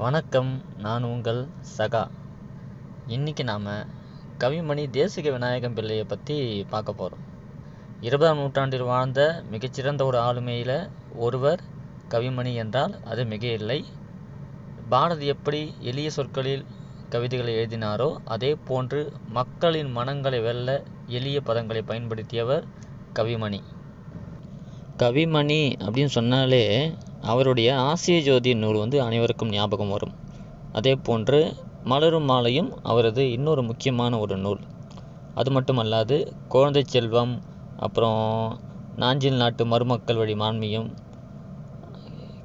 வணக்கம் நான் உங்கள் சகா. இன்றைக்கி நாம் கவிமணி தேசிக விநாயகம் பிள்ளையை பற்றி பார்க்க போகிறோம் இருபதாம் நூற்றாண்டில் வாழ்ந்த மிகச்சிறந்த ஒரு ஆளுமையில் ஒருவர் கவிமணி என்றால் அது மிக இல்லை பாரதி எப்படி எளிய சொற்களில் கவிதைகளை எழுதினாரோ அதே போன்று மக்களின் மனங்களை வெல்ல எளிய பதங்களை பயன்படுத்தியவர் கவிமணி. கவிமணி அப்படின்னு சொன்னாலே அவருடைய ஆசிய ஜோதி நூல் வந்து அனைவருக்கும் ஞாபகம் வரும். அதே போன்று மலரும் மாலையும் அவரது இன்னொரு முக்கியமான ஒரு நூல். அது மட்டுமல்லாது குழந்தை செல்வம் அப்புறம் நாஞ்சில் நாட்டு மருமக்கள் வழி மான்மியம்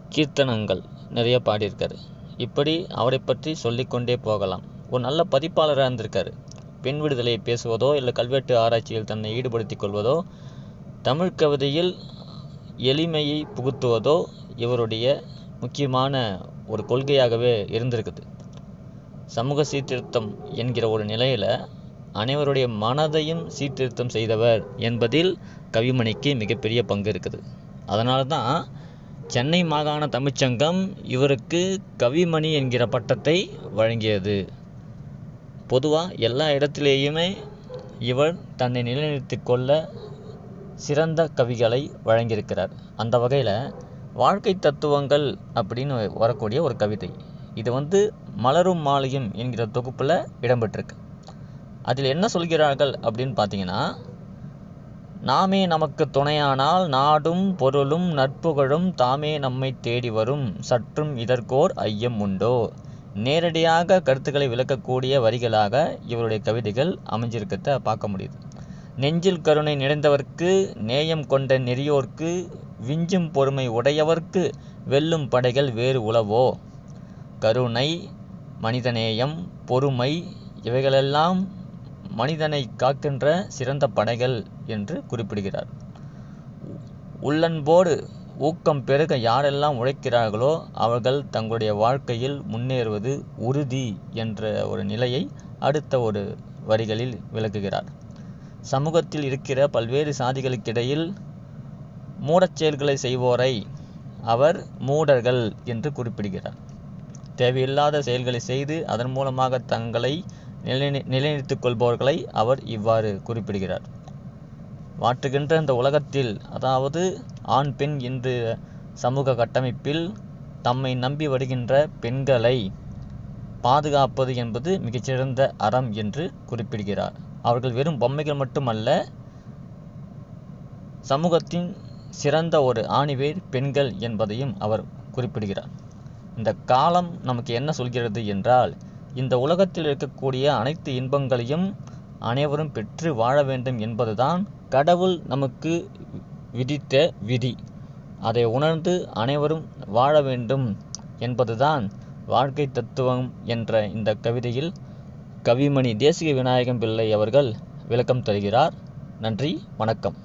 கீர்த்தனங்கள் நிறைய பாடியிருக்காரு. இப்படி அவரை பற்றி சொல்லிக்கொண்டே போகலாம். ஒரு நல்ல பதிப்பாளராக இருந்திருக்காரு. பெண் விடுதலையை பேசுவதோ இல்லை கல்வெட்டு ஆராய்ச்சியில் தன்னை ஈடுபடுத்திக் கொள்வதோ தமிழ் கவிதையில் எளிமையை புகுத்துவதோ இவருடைய முக்கியமான ஒரு கொள்கையாகவே இருந்திருக்குது. சமூக சீர்திருத்தம் என்கிற ஒரு நிலையில் அனைவருடைய மனதையும் சீர்திருத்தம் செய்தவர் என்பதில் கவிமணிக்கு மிகப்பெரிய பங்கு இருக்குது. அதனால தான் சென்னை மாகாண தமிழ்ச்சங்கம் இவருக்கு கவிமணி என்கிற பட்டத்தை வழங்கியது. பொதுவாக எல்லா இடத்திலேயுமே இவர் தன்னை நிலைநிறுத்தி கொள்ள சிறந்த கவிகளை வழங்கியிருக்கிறார். அந்த வகையில் வாழ்க்கை தத்துவங்கள் அப்படின்னு வரக்கூடிய ஒரு கவிதை. இது வந்து மலரும் மாலையும் என்கிற தொகுப்பில் இடம்பெற்றிருக்கு. அதில் என்ன சொல்கிறார்கள் அப்படின்னு பார்த்தீங்கன்னா நாமே நமக்கு துணையானால் நாடும் பொருளும் நட்புகழும் தாமே நம்மை தேடி வரும். சற்றும் இதற்கோர் ஐயம் உண்டோ? நேரடியாக கருத்துக்களை விளக்கக்கூடிய வரிகளாக இவருடைய கவிதைகள் அமைஞ்சிருக்கிறத பார்க்க முடியுது. நெஞ்சில் கருணை நிறைந்தவர்க்கு நேயம் கொண்ட நெறியோர்க்கு விஞ்சும் பொறுமை உடையவர்க்கு வெல்லும் படைகள் வேறு உளவோ? கருணை மனிதநேயம் பொறுமை இவைகளெல்லாம் மனிதனை காக்கின்ற சிறந்த படைகள் என்று குறிப்பிடுகிறார். உள்ளன்போடு ஊக்கம் பெருக யாரெல்லாம் உழைக்கிறார்களோ அவர்கள் தங்களுடைய வாழ்க்கையில் முன்னேறுவது உறுதி என்ற ஒரு நிலையை அடுத்த ஒரு வரிகளில் விளக்குகிறார். சமூகத்தில் இருக்கிற பல்வேறு சாதிகளுக்கிடையில் மூடச் செயல்களை செய்வோரை அவர் மூடர்கள் என்று குறிப்பிடுகிறார். தேவையில்லாத செயல்களை செய்து அதன் மூலமாக தங்களை நிலை நிலைநிறுத்திக் கொள்பவர்களை அவர் இவ்வாறு குறிப்பிடுகிறார். வாட்டுகின்ற இந்த உலகத்தில் அதாவது ஆண் பெண் என்று சமூக கட்டமைப்பில் தம்மை நம்பி வருகின்ற பெண்களை பாதுகாப்பது என்பது மிகச்சிறந்த அறம் என்று குறிப்பிடுகிறார். அவர்கள் வெறும் பொம்மைகள் மட்டுமல்ல சமூகத்தின் சிறந்த ஒரு ஆணிவேர் பெண்கள் என்பதையும் அவர் குறிப்பிடுகிறார். இந்த காலம் நமக்கு என்ன சொல்கிறது என்றால் இந்த உலகத்தில் இருக்கக்கூடிய அனைத்து இன்பங்களையும் அனைவரும் பெற்று வாழ வேண்டும் என்பதுதான் கடவுள் நமக்கு விதித்த விதி. அதை உணர்ந்து அனைவரும் வாழ வேண்டும் என்பதுதான் வாழ்க்கை தத்துவம் என்ற இந்த கவிதையில் கவிமணி தேசிக விநாயகம் பிள்ளை அவர்கள் விளக்கம் தருகிறார். நன்றி வணக்கம்.